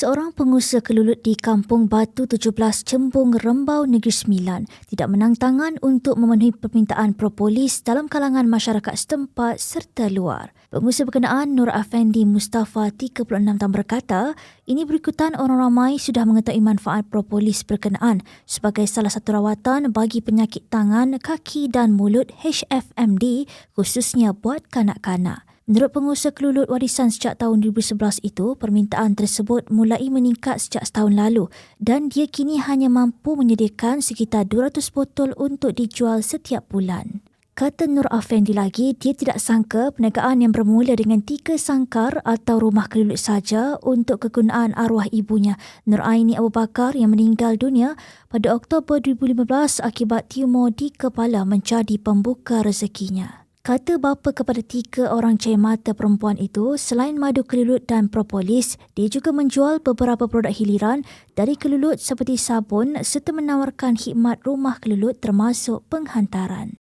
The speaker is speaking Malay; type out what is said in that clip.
Seorang pengusaha kelulut di Kampung Batu 17 Cembung Rembau Negeri Sembilan tidak menang tangan untuk memenuhi permintaan propolis dalam kalangan masyarakat setempat serta luar. Pengusaha berkenaan Nur Afendi Mustafa 36 tahun berkata, ini berikutan orang ramai sudah mengetahui manfaat propolis berkenaan sebagai salah satu rawatan bagi penyakit tangan, kaki dan mulut HFMD khususnya buat kanak-kanak. Menurut pengusaha kelulut warisan sejak tahun 2011 itu, permintaan tersebut mulai meningkat sejak setahun lalu dan dia kini hanya mampu menyediakan sekitar 200 botol untuk dijual setiap bulan. Kata Nur Afendi lagi, dia tidak sangka perniagaan yang bermula dengan tiga sangkar atau rumah kelulut saja untuk kegunaan arwah ibunya, Nur Aini Abu Bakar yang meninggal dunia pada Oktober 2015 akibat tumor di kepala menjadi pembuka rezekinya. Kata bapa kepada tiga orang cahaya mata perempuan itu, selain madu kelulut dan propolis, dia juga menjual beberapa produk hiliran dari kelulut seperti sabun serta menawarkan khidmat rumah kelulut termasuk penghantaran.